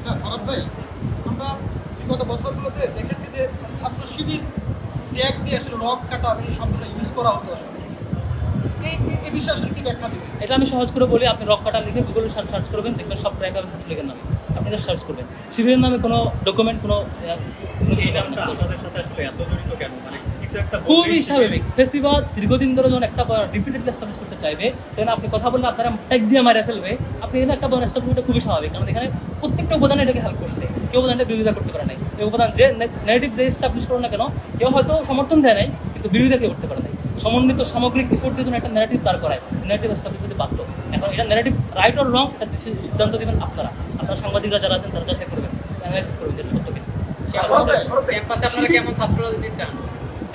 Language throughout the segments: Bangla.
আচ্ছা ফারাদ ভাই আমরা বিগত বছরগুলোতে দেখেছি যে ছাত্র শিবির ট্যাগ দিয়ে আসলে রক কাটা এই শব্দটা ইউজ করা হতো আসলে। এই এই- এই বিষয়ে আসলে কি ব্যাখ্যা এটা আমি সহজ করে বলি আপনি রক কাটা লিখে গুগলে সার্চ করবেন দেখবেন সব ট্র্যাক হবে ছাত্রলীগের নামে। আপনি সার্চ করবেন। শিবিরের নামে কোনো ডকুমেন্ট কোনো। আপনাদের সাথে আসলে এত জড়িত কেন? খুবই স্বাভাবিক। ফেসিবাদ দীর্ঘদিন ধরে যখন একটা রিপিটেড এস্টাবলিশ করতে চাইবে সেখানে আপনি কথা বললে আপনারা ট্যাগ দিয়ে মারা ফেলবে। আপনি এখানে একটা উপাদান খুবই স্বাভাবিক কারণ এখানে প্রত্যেকটা উপাদান এটাকে হেল্প করছে। কেউ উপাদানটা বিরোধিতা করতে পারে নাই। এই উপাদান যে নেগেটিভ যে এস্টাবলিশ করো না কেন কেউ হয়তো সমর্থন দেয় নাই কিন্তু বিরোধিতা কেউ করতে পারে নাই। সমন্বিত সামগ্রিক এফোর্ট দিয়ে একটা নেগেটিভ দাঁড় করায় নেগেটিভ এস্টাবলিশ করতে বাধ্য। এখন এটা নেগেটিভ রাইট অর রং তার সিদ্ধান্ত দিবেন আপনারা। আপনারা সাংবাদিকরা যারা আছেন তারা যাচাই করবেন অ্যানালাইসিস করবেন যেটা সত্য কিনা। ক্যাম্পাসে আপনারা কেমন ছাত্র রাজনীতি চান?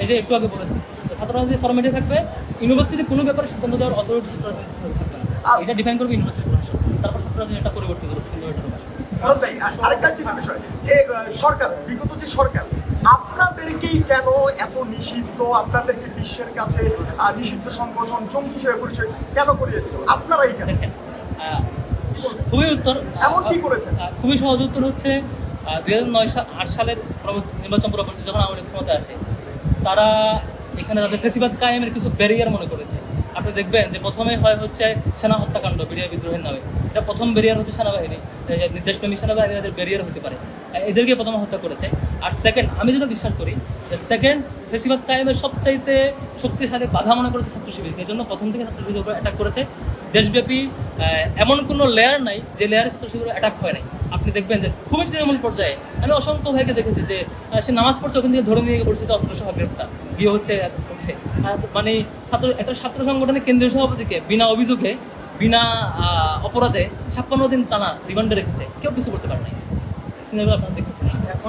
এই যে একটু আগে বলেছি তো ছাত্র রাজনীতি ফরম্যাটে থাকবে ইউনিভার্সিটি কোনো ব্যাপারে সিদ্ধান্ত দেওয়ার অথরিটি থাকবে না। এটা ডিফাইন করবে ইউনিভার্সিটি প্রশাসন। তারপর এটা পরিবর্তিত করবে আরেকটা যেটা বিষয় যে সরকার বিগত যে সরকার আপনাদেরকেই কেন এত নিষিদ্ধ? আপনাদেরকে বিশ্বের কাছে নিষিদ্ধ সংগঠন জঙ্গি হিসেবে পরিচয় কেন করিয়ে দিল? আপনারাই কেন? খুবই উত্তর এমন কি করেছেন? খুবই সহজ উত্তর হচ্ছে দুই হাজার নয় সাল আট সালের নির্বাচন পরবর্তী যখন আমাদের ক্ষমতা আছে তারা এখানে তাদের ফেসিবাদ কায়েমের কিছু ব্যারিয়ার মনে করেছে। আপনি দেখবেন যে প্রথমে হয় হচ্ছে সেনা হত্যাকাণ্ড বিরিয়া বিদ্রোহের নামে। এটা প্রথম ব্যারিয়ার হচ্ছে সেনাবাহিনী। নির্দেশপ্রেমী সেনাবাহিনী, তাদের ব্যারিয়ার হতে পারে। এদেরকে প্রথম হত্যা করেছে। আর সেকেন্ড আমি যেটা বিশ্বাস করি যে সেকেন্ড ফেসিবাদ কায়েমের সবচাইতে শক্তিশালী বাধা মনে করেছে ছাত্র শিবিরকে। এই জন্য প্রথম থেকে ছাত্র শিবিরের উপর অ্যাটাক করেছে। দেশব্যাপী এমন কোনো লেয়ার নাই যে লেয়ারে ছাত্র শিবির অ্যাটাক হয় নাই। আপনি দেখবেন যে খুবই তৃণমূল পর্যায়ে আমি অসংখ্য ভাইকে দেখেছি যে সে নামাজ পড়ছে, ওখান থেকে ধরে নিয়ে বলছে যে অস্ত্র সহ গ্রেপ্তার। গিয়ে হচ্ছে হচ্ছে মানে ছাত্র, একটা ছাত্র সংগঠনের কেন্দ্রীয় সভাপতিকে বিনা অভিযোগে, বিনা অপরাধে ছাপ্পান্ন দিন টানা রিমান্ডে রেখেছে। কেউ কিছু করতে পারে নাই। সিনেমা আপনারা দেখেছেন